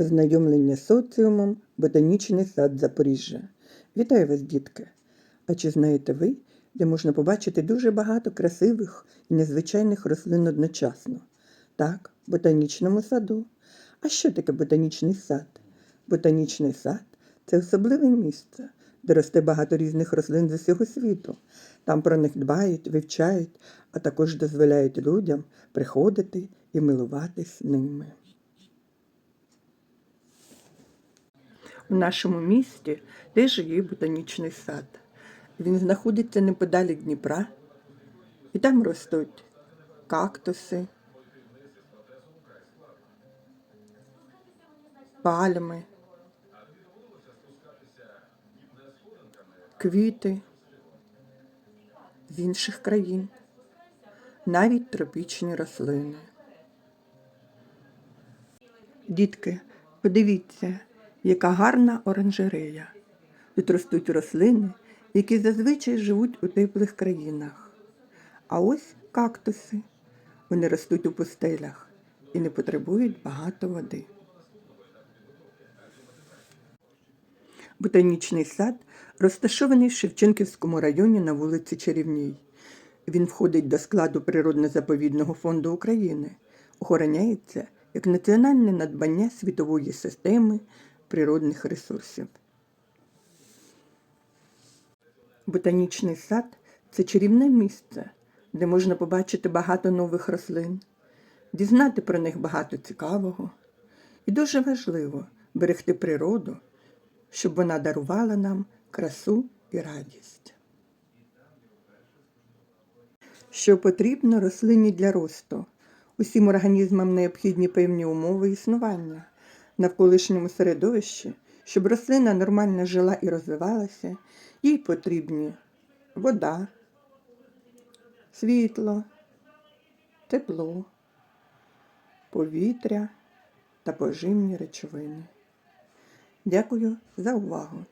Ознайомлення з соціумом Ботанічний сад Запоріжжя. Вітаю вас, дітки! А чи знаєте ви, де можна побачити дуже багато красивих і незвичайних рослин одночасно? Так, в ботанічному саду. А що таке ботанічний сад? Ботанічний сад це особливе місце, де росте багато різних рослин з усього світу. Там про них дбають, вивчають, а також дозволяють людям приходити і милуватись ними. У нашому місті теж є ботанічний сад. Він знаходиться неподалік Дніпра, і там ростуть кактуси, пальми, квіти з інших країн, навіть тропічні рослини. Дітки, подивіться, яка гарна оранжерея. Тут ростуть рослини, які зазвичай живуть у теплих країнах. А ось кактуси. Вони ростуть у пустелях і не потребують багато води. Ботанічний сад розташований в Шевченківському районі на вулиці Чарівній. Він входить до складу Природно-заповідного фонду України, охороняється як національне надбання світової системи природних ресурсів. Ботанічний сад це чарівне місце, де можна побачити багато нових рослин, дізнати про них багато цікавого. І дуже важливо берегти природу, щоб вона дарувала нам красу і радість. Що потрібно рослині для росту? Усім організмам необхідні певні умови існування навколишньому середовищі, щоб рослина нормально жила і розвивалася, їй потрібні вода, світло, тепло, повітря та поживні речовини. Дякую за увагу!